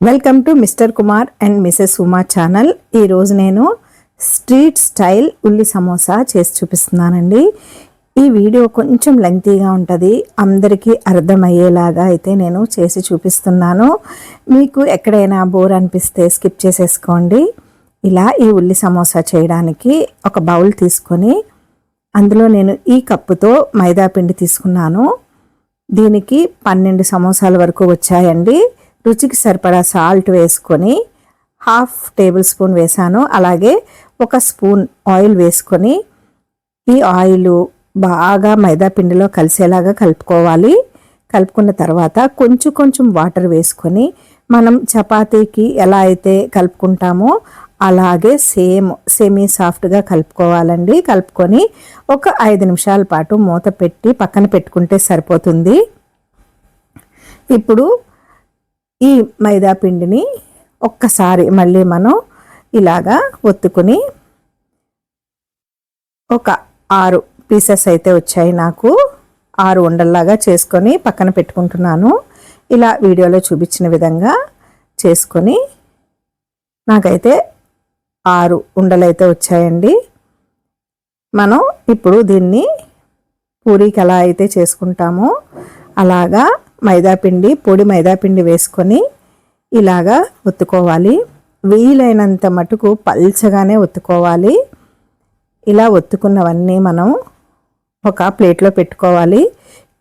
Welcome to mister Kumar and missus Uma channel ఈరోజు నేను street style ఉల్లి సమోసా చేసి చూపిస్తున్నానండి. ఈ వీడియో కొంచెం లెంగ్తీగా ఉంటుంది. అందరికీ అర్థమయ్యేలాగా అయితే నేను చేసి చూపిస్తున్నాను. మీకు ఎక్కడైనా బోర్ అనిపిస్తే స్కిప్ చేసేసుకోండి. ఇలా ఈ ఉల్లి సమోసా చేయడానికి ఒక బౌల్ తీసుకొని అందులో నేను ఈ కప్పుతో మైదా పిండి తీసుకున్నాను. దీనికి పన్నెండు సమోసాల వరకు వచ్చాయండి. రుచికి సరిపడా సాల్ట్ వేసుకొని హాఫ్ టేబుల్ స్పూన్ వేసాను. అలాగే ఒక స్పూన్ ఆయిల్ వేసుకొని ఈ ఆయిల్ బాగా మైదా పిండిలో కలిసేలాగా కలుపుకోవాలి. కలుపుకున్న తర్వాత కొంచెం కొంచెం వాటర్ వేసుకొని మనం చపాతీకి ఎలా అయితే కలుపుకుంటామో అలాగే సేమ్ సెమీ సాఫ్ట్గా కలుపుకోవాలండి. కలుపుకొని ఒక ఐదు నిమిషాల పాటు మూత పెట్టి పక్కన పెట్టుకుంటే సరిపోతుంది. ఇప్పుడు ఈ మైదా పిండిని ఒక్కసారి మళ్ళీ మనం ఇలాగా ఒత్తుకుని ఒక ఆరు పీసెస్ అయితే వచ్చాయి నాకు. ఆరు ఉండల్లాగా చేసుకొని పక్కన పెట్టుకుంటున్నాను. ఇలా వీడియోలో చూపించిన విధంగా చేసుకొని నాకైతే ఆరు ఉండలైతే వచ్చాయండి. మనం ఇప్పుడు దీన్ని పూరీకి ఎలా అయితే చేసుకుంటామో అలాగా మైదాపిండి పొడి మైదాపిండి వేసుకొని ఇలాగా ఒత్తుకోవాలి. వీలైనంత మటుకు పల్చగానే ఒత్తుకోవాలి. ఇలా ఒత్తుకున్నవన్నీ మనం ఒక ప్లేట్లో పెట్టుకోవాలి.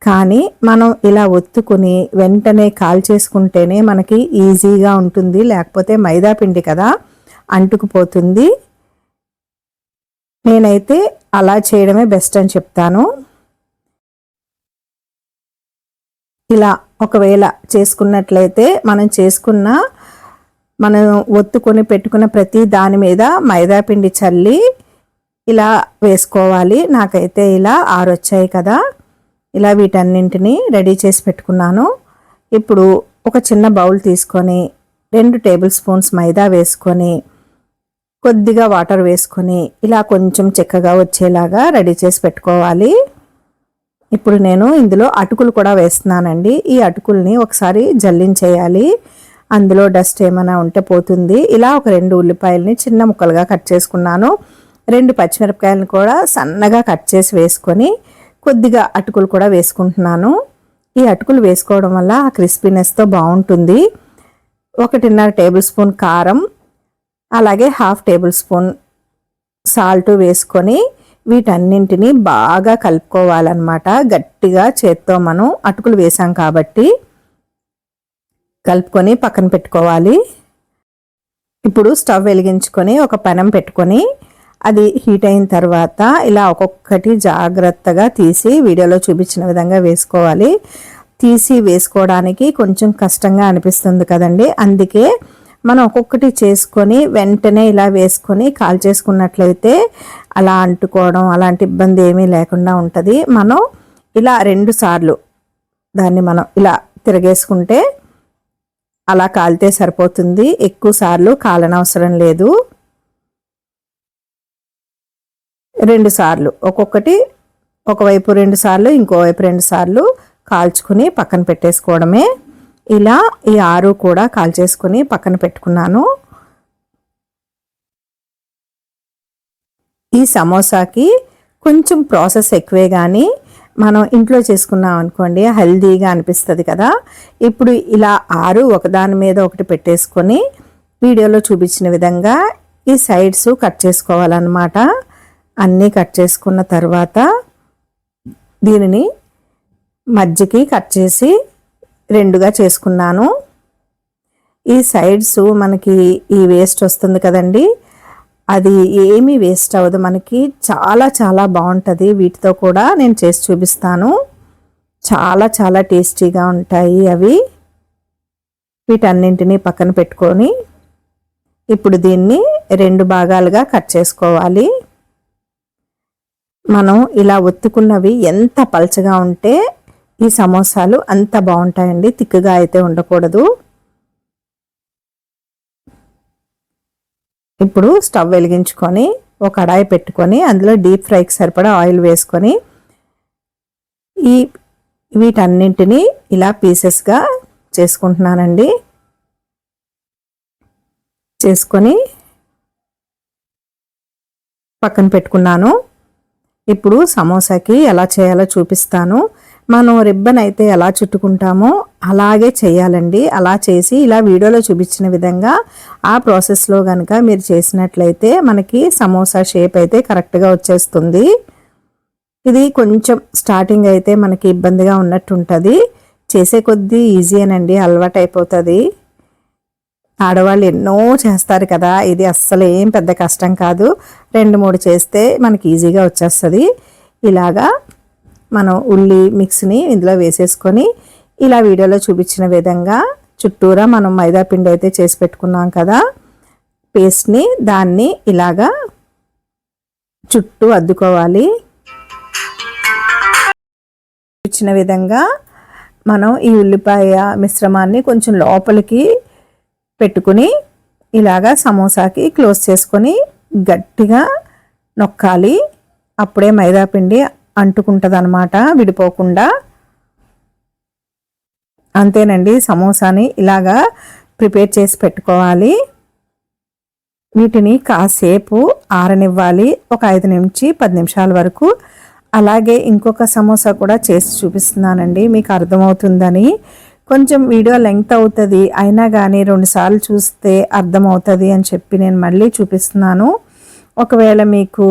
కానీ మనం ఇలా ఒత్తుకుని వెంటనే కాల్ చేసుకుంటేనే మనకి ఈజీగా ఉంటుంది. లేకపోతే మైదా పిండి కదా అంటుకుపోతుంది. నేనైతే అలా చేయడమే బెస్ట్ అని చెప్తాను. ఇలా ఒకవేళ చేసుకున్నట్లయితే మనం చేసుకున్న మనం ఒత్తుకొని పెట్టుకున్న ప్రతి దాని మీద మైదా పిండి చల్లి ఇలా వేసుకోవాలి. నాకైతే ఇలా ఆరు వచ్చాయి కదా. ఇలా వీటన్నింటినీ రెడీ చేసి పెట్టుకున్నాను. ఇప్పుడు ఒక చిన్న బౌల్ తీసుకొని రెండు టేబుల్ స్పూన్స్ మైదా వేసుకొని కొద్దిగా వాటర్ వేసుకొని ఇలా కొంచెం చెక్కగా వచ్చేలాగా రెడీ చేసి పెట్టుకోవాలి. ఇప్పుడు నేను ఇందులో అటుకులు కూడా వేస్తున్నానండి. ఈ అటుకుల్ని ఒకసారి జల్లించేయాలి. అందులో డస్ట్ ఏమైనా ఉంటే పోతుంది. ఇలా ఒక రెండు ఉల్లిపాయలని చిన్న ముక్కలుగా కట్ చేసుకున్నాను. రెండు పచ్చిమిరపకాయలను కూడా సన్నగా కట్ చేసి వేసుకొని కొద్దిగా అటుకులు కూడా వేసుకుంటున్నాను. ఈ అటుకులు వేసుకోవడం వల్ల ఆ క్రిస్పీనెస్తో బాగుంటుంది. ఒకటిన్నర టేబుల్ స్పూన్ కారం అలాగే హాఫ్ టేబుల్ స్పూన్ సాల్ట్ వేసుకొని వీటన్నింటినీ బాగా కలుపుకోవాలన్నమాట. గట్టిగా చేత్తో మనం అటుకులు వేసాం కాబట్టి కలుపుకొని పక్కన పెట్టుకోవాలి. ఇప్పుడు స్టవ్ వెలిగించుకొని ఒక పెనం పెట్టుకొని అది హీట్ అయిన తర్వాత ఇలా ఒక్కొక్కటి జాగ్రత్తగా తీసి వీడియోలో చూపించిన విధంగా వేసుకోవాలి. తీసి వేసుకోవడానికి కొంచెం కష్టంగా అనిపిస్తుంది కదండి. అందుకే మనం ఒక్కొక్కటి చేసుకొని వెంటనే ఇలా వేసుకొని కాల్ చేసుకున్నట్లయితే అలా అంటుకోవడం అలాంటి ఇబ్బంది ఏమీ లేకుండా ఉంటుంది. మనం ఇలా రెండు సార్లు దాన్ని మనం ఇలా తిరగేసుకుంటే అలా కాలితే సరిపోతుంది. ఎక్కువ సార్లు కాలనవసరం లేదు. రెండు సార్లు ఒక్కొక్కటి ఒకవైపు రెండు సార్లు ఇంకోవైపు రెండు సార్లు కాల్చుకుని పక్కన పెట్టేసుకోవడమే ఇలా ఈ ఆరు కూడా కాల్చేసుకొని పక్కన పెట్టుకున్నాను. ఈ సమోసాకి కొంచెం ప్రాసెస్ ఎక్కువే కానీ మనం ఇంట్లో చేసుకున్నాం అనుకోండి హెల్దీగా అనిపిస్తుంది కదా. ఇప్పుడు ఇలా ఆరు ఒకదాని మీద ఒకటి పెట్టేసుకొని వీడియోలో చూపించిన విధంగా ఈ సైడ్స్ కట్ చేసుకోవాలన్నమాట. అన్నీ కట్ చేసుకున్న తర్వాత దీనిని మధ్యకి కట్ చేసి రెండుగా చేసుకున్నాను. ఈ సైడ్స్ మనకి ఈ వేస్ట్ వస్తుంది కదండి. అది ఏమీ వేస్ట్ అవ్వదు. మనకి చాలా చాలా బాగుంటుంది. వీటితో కూడా నేను చేసి చూపిస్తాను. చాలా చాలా టేస్టీగా ఉంటాయి అవి. వీటన్నింటినీ పక్కన పెట్టుకొని ఇప్పుడు దీన్ని రెండు భాగాలుగా కట్ చేసుకోవాలి. మనం ఇలా ఒత్తుకున్నవి ఎంత పలచగా ఉంటే ఈ సమోసాలు అంత బాగుంటాయండి. తిక్కుగా అయితే ఉండకూడదు. ఇప్పుడు స్టవ్ వెలిగించుకొని ఒక కడాయి పెట్టుకొని అందులో డీప్ ఫ్రైకి సరిపడా ఆయిల్ వేసుకొని ఈ వీటన్నింటినీ ఇలా పీసెస్గా చేసుకుంటున్నానండి. చేసుకొని పక్కన పెట్టుకున్నాను. ఇప్పుడు సమోసాకి ఎలా చేయాలో చూపిస్తాను. మనం రిబ్బన్ అయితే ఎలా చుట్టుకుంటామో అలాగే చేయాలండి. అలా చేసి ఇలా వీడియోలో చూపించిన విధంగా ఆ ప్రాసెస్లో కనుక మీరు చేసినట్లయితే మనకి సమోసా షేప్ అయితే కరెక్ట్గా వచ్చేస్తుంది. ఇది కొంచెం స్టార్టింగ్ అయితే మనకి ఇబ్బందిగా ఉన్నట్టు ఉంటుంది చేసే కొద్దీ ఈజీయేనండి అలవాటు అయిపోతుంది. ఆడవాళ్ళు ఎన్నో చేస్తారు కదా ఇది అస్సలు ఏం పెద్ద కష్టం కాదు. రెండు మూడు చేస్తే మనకి ఈజీగా వచ్చేస్తుంది. ఇలాగా మనం ఉల్లి మిక్స్ని ఇందులో వేసేసుకొని ఇలా వీడియోలో చూపించిన విధంగా చుట్టూరా మనం మైదా పిండి అయితే చేసి పెట్టుకున్నాం కదా పేస్ట్ని దాన్ని ఇలాగా చుట్టూ అద్దుకోవాలి. ఇచ్చిన విధంగా మనం ఈ ఉల్లిపాయ మిశ్రమాన్ని కొంచెం లోపలికి పెట్టుకుని ఇలాగా సమోసాకి క్లోజ్ చేసుకొని గట్టిగా నొక్కాలి. అప్పుడే మైదాపిండి అంటుకుంటుంది అనమాట విడిపోకుండా. అంతేనండి సమోసాని ఇలాగా ప్రిపేర్ చేసి పెట్టుకోవాలి. వీటిని కాసేపు ఆరనివ్వాలి ఒక ఐదు నుంచి పది నిమిషాల వరకు. అలాగే ఇంకొక సమోసా కూడా చేసి చూపిస్తున్నానండి మీకు అర్థమవుతుందని. కొంచెం వీడియో లెంగ్త్ అవుతుంది అయినా కానీ రెండుసార్లు చూస్తే అర్థమవుతుంది అని చెప్పి నేను మళ్ళీ చూపిస్తున్నాను. ఒకవేళ మీకు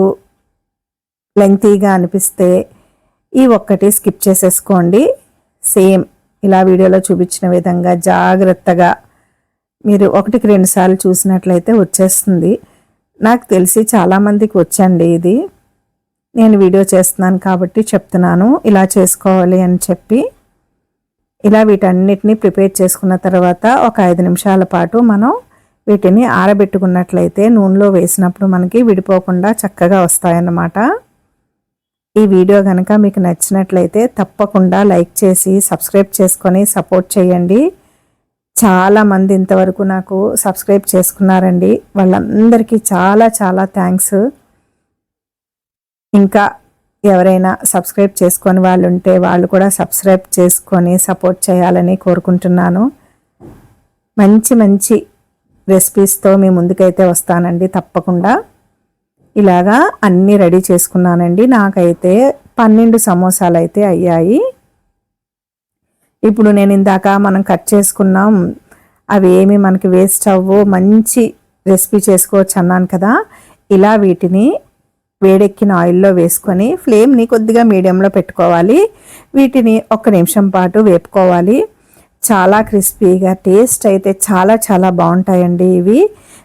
లెంగ్తీగా అనిపిస్తే ఈ ఒక్కటి స్కిప్ చేసేసుకోండి. సేమ్ ఇలా వీడియోలో చూపించిన విధంగా జాగ్రత్తగా మీరు ఒకటికి రెండు సార్లు చూసినట్లయితే వచ్చేస్తుంది. నాకు తెలిసి చాలామందికి వచ్చండి ఇది. నేను వీడియో చేస్తున్నాను కాబట్టి చెప్తున్నాను. ఇలా చేసుకోవాలి అని చెప్పి ఇలా వీటన్నిటిని ప్రిపేర్ చేసుకున్న తర్వాత ఒక ఐదు నిమిషాల పాటు మనం వీటిని ఆరబెట్టుకున్నట్లయితే నూనెలో వేసినప్పుడు మనకి విడిపోకుండా చక్కగా వస్తాయన్నమాట. ఈ వీడియో కనుక మీకు నచ్చినట్లయితే తప్పకుండా లైక్ చేసి సబ్స్క్రైబ్ చేసుకొని సపోర్ట్ చేయండి. చాలామంది ఇంతవరకు నాకు సబ్స్క్రైబ్ చేసుకున్నారండి. వాళ్ళందరికీ చాలా చాలా థ్యాంక్స్. ఇంకా ఎవరైనా సబ్స్క్రైబ్ చేసుకొని వాళ్ళు ఉంటే వాళ్ళు కూడా సబ్స్క్రైబ్ చేసుకొని సపోర్ట్ చేయాలని కోరుకుంటున్నాను. మంచి మంచి రెసిపీస్తో మీ ముందుకైతే వస్తానండి తప్పకుండా. ఇలాగా అన్నీ రెడీ చేసుకున్నానండి. నాకైతే పన్నెండు సమోసాలు అయితే అయ్యాయి. ఇప్పుడు నేను ఇందాక మనం కట్ చేసుకున్నాం. అవి ఏమి మనకి వేస్ట్ అవ్వు మంచి రెసిపీ చేసుకోవచ్చు అన్నాను కదా. ఇలా వీటిని వేడెక్కిన ఆయిల్లో వేసుకొని ఫ్లేమ్ని కొద్దిగా మీడియంలో పెట్టుకోవాలి. వీటిని ఒక్క నిమిషం పాటు వేపుకోవాలి. చాలా క్రిస్పీగా టేస్ట్ అయితే చాలా చాలా బాగుంటాయండి ఇవి.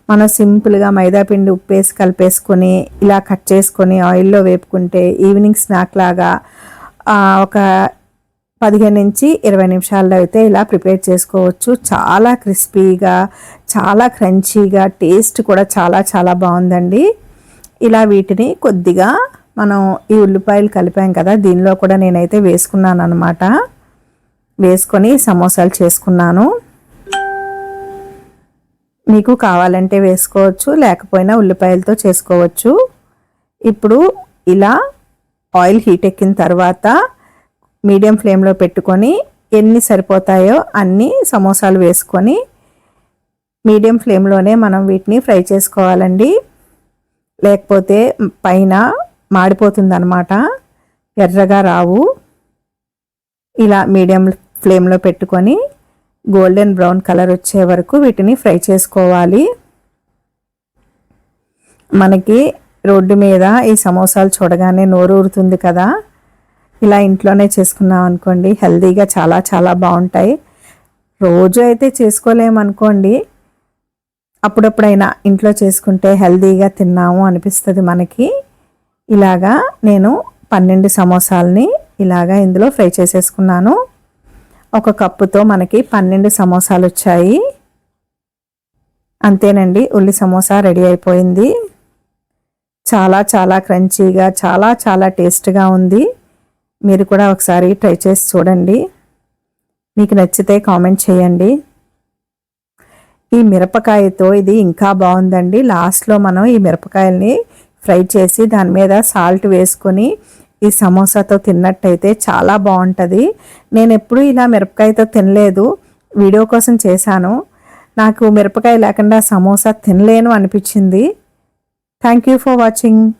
మనం సింపుల్గా మైదాపిండి ఉప్పేసి కలిపేసుకొని ఇలా కట్ చేసుకొని ఆయిల్లో వేపుకుంటే ఈవినింగ్ స్నాక్ లాగా ఒక పదిహేను నుంచి ఇరవై నిమిషాల్లో అయితే ఇలా ప్రిపేర్ చేసుకోవచ్చు. చాలా క్రిస్పీగా చాలా క్రంచీగా టేస్ట్ కూడా చాలా చాలా బాగుందండి. ఇలా వీటిని కొద్దిగా మనం ఈ ఉల్లిపాయలు కలిపాం కదా దీనిలో కూడా నేనైతే వేసుకున్నాను అనమాట వేసుకొని సమోసాలు చేసుకున్నాను. మీకు కావాలంటే వేసుకోవచ్చు లేకపోయినా ఉల్లిపాయలతో చేసుకోవచ్చు. ఇప్పుడు ఇలా ఆయిల్ హీట్ ఎక్కిన తర్వాత మీడియం ఫ్లేమ్లో పెట్టుకొని ఎన్ని సరిపోతాయో అన్ని సమోసాలు వేసుకొని మీడియం ఫ్లేమ్లోనే మనం వీటిని ఫ్రై చేసుకోవాలండి. లేకపోతే పైన మాడిపోతుంది అన్నమాట ఎర్రగా రావు. ఇలా మీడియం ఫ్లేమ్లో పెట్టుకొని గోల్డెన్ బ్రౌన్ కలర్ వచ్చే వరకు వీటిని ఫ్రై చేసుకోవాలి. మనకి రోడ్డు మీద ఈ సమోసాలు చూడగానే నోరు ఊరుతుంది కదా. ఇలా ఇంట్లోనే చేసుకున్నాం అనుకోండి హెల్తీగా చాలా చాలా బాగుంటాయి. రోజు అయితే చేసుకోలేమనుకోండి అప్పుడప్పుడైనా ఇంట్లో చేసుకుంటే హెల్తీగా తిన్నాము అనిపిస్తుంది మనకి. ఇలాగా నేను పన్నెండు సమోసాలని ఇలాగా ఇందులో ఫ్రై చేసేసుకున్నాను. ఒక కప్పుతో మనకి పన్నెండు సమోసాలు వచ్చాయి అంతేనండి ఉల్లి సమోసా రెడీ అయిపోయింది. చాలా చాలా క్రంచీగా చాలా చాలా టేస్ట్గా ఉంది. మీరు కూడా ఒకసారి ట్రై చేసి చూడండి. మీకు నచ్చితే కామెంట్ చేయండి. ఈ మిరపకాయతో ఇది ఇంకా బాగుందండి. లాస్ట్లో మనం ఈ మిరపకాయల్ని ఫ్రై చేసి దాని మీద సాల్ట్ వేసుకొని ఈ సమోసాతో తిన్నట్టయితే చాలా బాగుంటుంది. నేను ఎప్పుడూ ఇలా మిరపకాయతో తినలేదు. వీడియో కోసం చేశాను. నాకు మిరపకాయ లేకుండా సమోసా తినలేను అనిపించింది. Thank you for watching